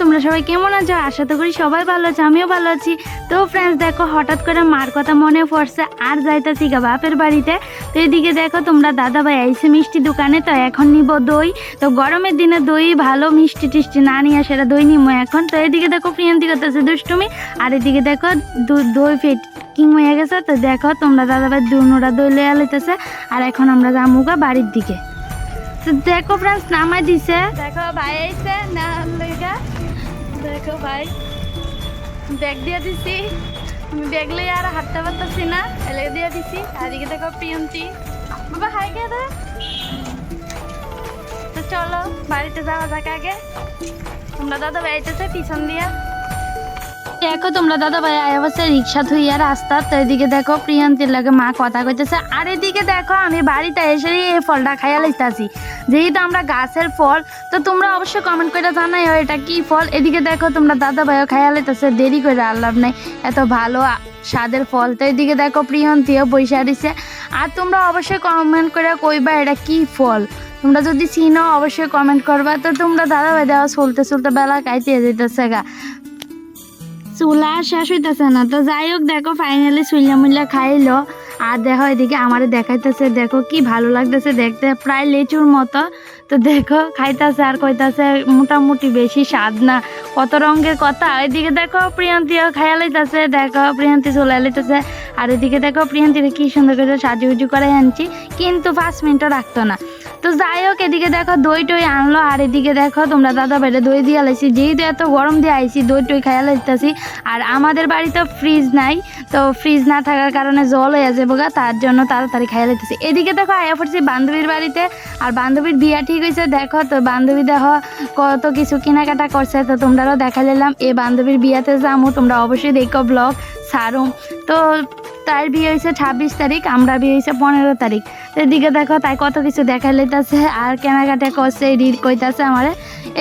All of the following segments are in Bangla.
তোমরা সবাই কেমন আছো? আশা তো করি সবাই ভালো আছে, আমিও ভালো আছি। তো ফ্রেন্ডস দেখো, হঠাৎ করে মার কথা মনে পড়ছে, আর যাইতাছি গা বাপের বাড়িতে। তো এদিকে দেখো, তোমরা দাদা ভাই আইসে মিষ্টি দোকানে, তো এখন নিব দই। তো গরমের দিনে দই ভালো মিষ্টি টিষ্টি না নিয়ে সেটা দই নিবো এখন। তো এদিকে দেখো, প্রিয়ন্তি করতেছে দুষ্টুমি। আর এদিকে দেখো দই ফেট কিং হয়ে গেছে। তো দেখো, তোমরা দাদা ভাই দুনোরা দই লইয়া লইতেছে। আর এখন আমরা যামুগা বাড়ির দিকে। দেখো ফ্রেন্ডস নামাই দিছে। দেখো, ভাই আইছে, না ভাই ব্যাগ দিয়ে দিছি। ব্যাগ লই আর হাঁটতে পারতেছি না এলে দিয়ে দিছি। আর এদিকে দেখো প্রিয়ন্তি বাবা, হাই কে দে। তো চলো, বাড়িতে যাওয়া যাক আগে। তোমরা দাদা ভাই পিছন দিয়া। দেখো তোমরা দাদা ভাই, আয় অবস্থা রিক্সা থুইয়া রাস্তা তো এদিকে দেখো প্রিয়ন্তীর লাগে মা কথা কইতেছে। আর এদিকে দেখো আমি বাড়িতে এসে এই ফলটা খাইয়া লাইতাছি। যেহেতু আমরা গাছের ফল, তো তোমরা অবশ্যই কমেন্ট করে জানাই এটা কি ফল। এদিকে দেখো তোমরা দাদা ভাইও খাইয়া লাইতেছে, দেরি করে আল্লাভ নাই। এত ভালো স্বাদের ফল। তো এদিকে দেখো প্রিয়ন্তীও বৈশা দিছে। আর তোমরা অবশ্যই কমেন্ট করে কইবা এটা কি ফল। তোমরা যদি চিনো অবশ্যই কমেন্ট করবা। তো তোমরা দাদা ভাই দেওয়া চলতে চলতে বেলা কাইতে যেতেছে গা। চুলা শেষ হইতেছে না। তো যাই হোক, দেখো ফাইনালি চুল্লা মুল্লা খাইলো। আর দেখো, এদিকে আমার দেখাইতেছে, দেখো, কি ভালো লাগতেছে দেখতে। প্রায় লেচুর মতো। তো দেখো, খাইতেছে আর কইতাছে, মোটামুটি বেশি স্বাদ না। কত রঙের কথা। এদিকে দেখো, প্রিয়ন্তীও খাইয়া লইতাছে। দেখো, প্রিয়ন্তী চলে লইতেছে। আর এদিকে দেখো, প্রিয়ন্তীরে কি সুন্দর করে সাজুগুজু করে আনছি। কিন্তু পাঁচ মিনিটও রাখতো না। তো যাই হোক, এদিকে দেখো দই টই আনলো, আর এদিকে দেখো তোমরা দাদা বাইরে দই দিয়ে লাইছি যেহেতু এত গরম দিয়ে আইছি, দই টই খাইয়া লাইতেছি, আর আমাদের বাড়িতে ফ্রিজ নাই, তো ফ্রিজ না থাকার কারণে জল হয়ে যাবে গা, তার জন্য তাড়াতাড়ি খাইয়া লাইতেছি। এদিকে দেখো আয়া পড়ছি বান্ধবীর বাড়িতে, আর বান্ধবীর বিয়া ঠিক হয়েছে, দেখো তো বান্ধবী দেখো কত কিছু কেনাকাটা করছে, তো তোমরাও দেখা নিলাম এই বান্ধবীর বিয়াতে যামু, তোমরা অবশ্যই দেখো ব্লগ সারুম তো তার বিয়ে হয়েছে ছাব্বিশ তারিখ, আমরা বিয়ে হয়েছে পনেরো তারিখ। এদিকে দেখো, তাই কত কিছু দেখা লইতাছে, আর কেনাকাটা করছে, রিড কইতাছে আমারে।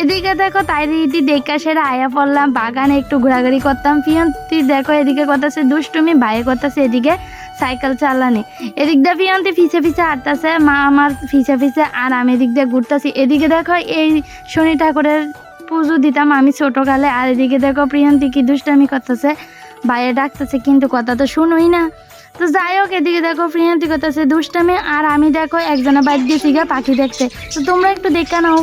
এদিকে দেখো, তাই রিডি দেখা সেরা আয়া পড়লাম, বাগানে একটু ঘোরাঘুরি করতাম। পিয়ন্তি দেখো, এদিকে করতেছে, দুষ্টুমি, ভাইয়ে করতেছে এদিকে সাইকেল চালানি। এদিক দিয়ে পিয়ন্তি ফিসে ফিসে হাঁটতেছে, মা আমার ফিসে ফিসে আর আমি এদিক দিয়ে ঘুরতেছি। এদিকে দেখো, এই শনি ঠাকুরের পুজো দিতাম আমি ছোটোকালে, আর এদিকে দেখো প্রিয়ন্তি কি দুষ্টামি করতেছে। বাইরে ডাকতেছে, কিন্তু কথা তো শুনোই না। তো যাই হোক, এদিকে দেখো প্রিয়ন্তি করতেছে, দুষ্টামি, আর আমি দেখো একজনে বাইর গেছি গা পাখি দেখতে। তো তোমরা একটু দেখে নাও।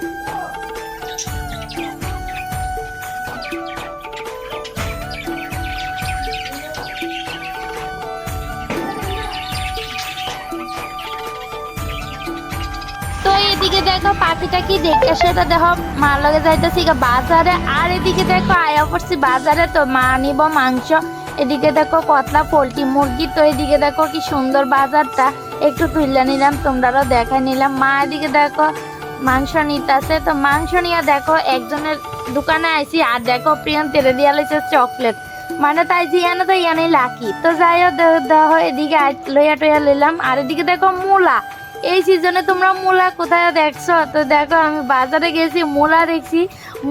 তো এদিকে দেখো পাখিটা কি দেখে সেটা দেখো, মার লগে যাইতেছি বাজারে। আর এদিকে দেখো আয়া পড়ছি বাজারে তো, মা নিব মাংস। এদিকে দেখো কতলা পোলট্রি মুরগি, তো এদিকে দেখো কি সুন্দর বাজারটা। একটু তুলে নিলাম তোমরাও দেখাই নিলাম। মা এদিকে দেখো মাংস নিতেছে, তো মাংস নিয়ে দেখো একজনের দোকানে আইছি, আর দেখো প্রিয়ন তেলে দিয়া লইছে চকলেট। মানে তাই যে ইয়ানে তো ইয়ানেই লাকি। তো যাই হোক দেখো এদিকে লইয়া টইয়া নিলাম আর এদিকে দেখো মূলা। এই সিজনে তোমরা মূলা কোথায় দেখছ? তো দেখো, আমি বাজারে গেছি, মূলা দেখছি।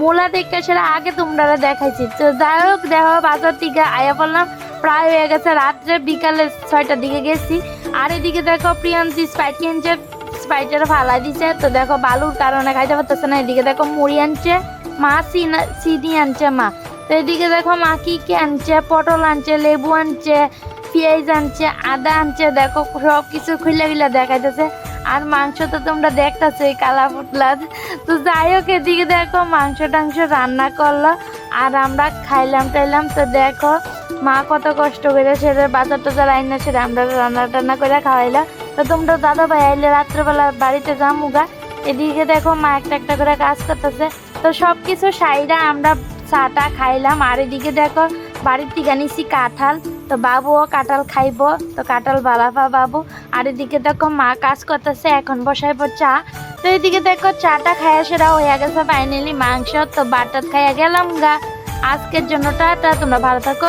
মূলা দেখতে সেটা আগে তোমরা দেখাইছি। তো যাই হোক, দেখো, বাজার থেকে আয়া পড়লাম। প্রায় হয়ে গেছে রাত্রে বিকালে ছয়টার দিকে গেছি। আর এদিকে দেখো প্রিয়ান্তি স্পাইট কিনছে স্পাইটের ফালাই দিছে। তো দেখো, বালুর কারণে খাইতে পারতেছে না। এদিকে দেখো, মুড়ি আনছে, মা চিনি আনছে মা। তো এদিকে দেখো, মা কি কি আনছে, পটল আনছে, লেবু আনছে পেঁয়াজ আনছে, আদা আনছে, দেখো সব কিছু খুলে খুলে দেখাইতেছে। আর মাংস তো তোমরা দেখতেছো কালা ফুটলা তো যাই হোক, এদিকে দেখো মাংস টাংস রান্না করল, আর আমরা খাইলাম টাইলাম। তো দেখো মা কত কষ্ট করে সেটা বাজার টাজার আইনা সেটা আমরা রান্না টান্না করে খাওয়াইলাম তো তোমরা দাদা ভাই আইলে রাত্রেবেলা বাড়িতে যামুগা। এদিকে দেখো মা একটা একটা করে কাজ করতেছে। তো সব কিছু সাইডা আমরা চাটা খাইলাম। আর এদিকে দেখো বাড়ির থেকে নিছি কাঁঠাল। তো বাবুও কাটাল খাইব, তো কাঁঠাল বালাফা বাবু। আর এদিকে দেখো মা কাজ করতেছে, এখন বসাইব চা। তো এদিকে দেখো চাটা খাইয়া সেটা হয়ে গেছে ফাইনালি মাংস তো বাটার খাইয়া গেলাম গা। আজকের জন্য টাটা, তোমরা ভালো থাকো।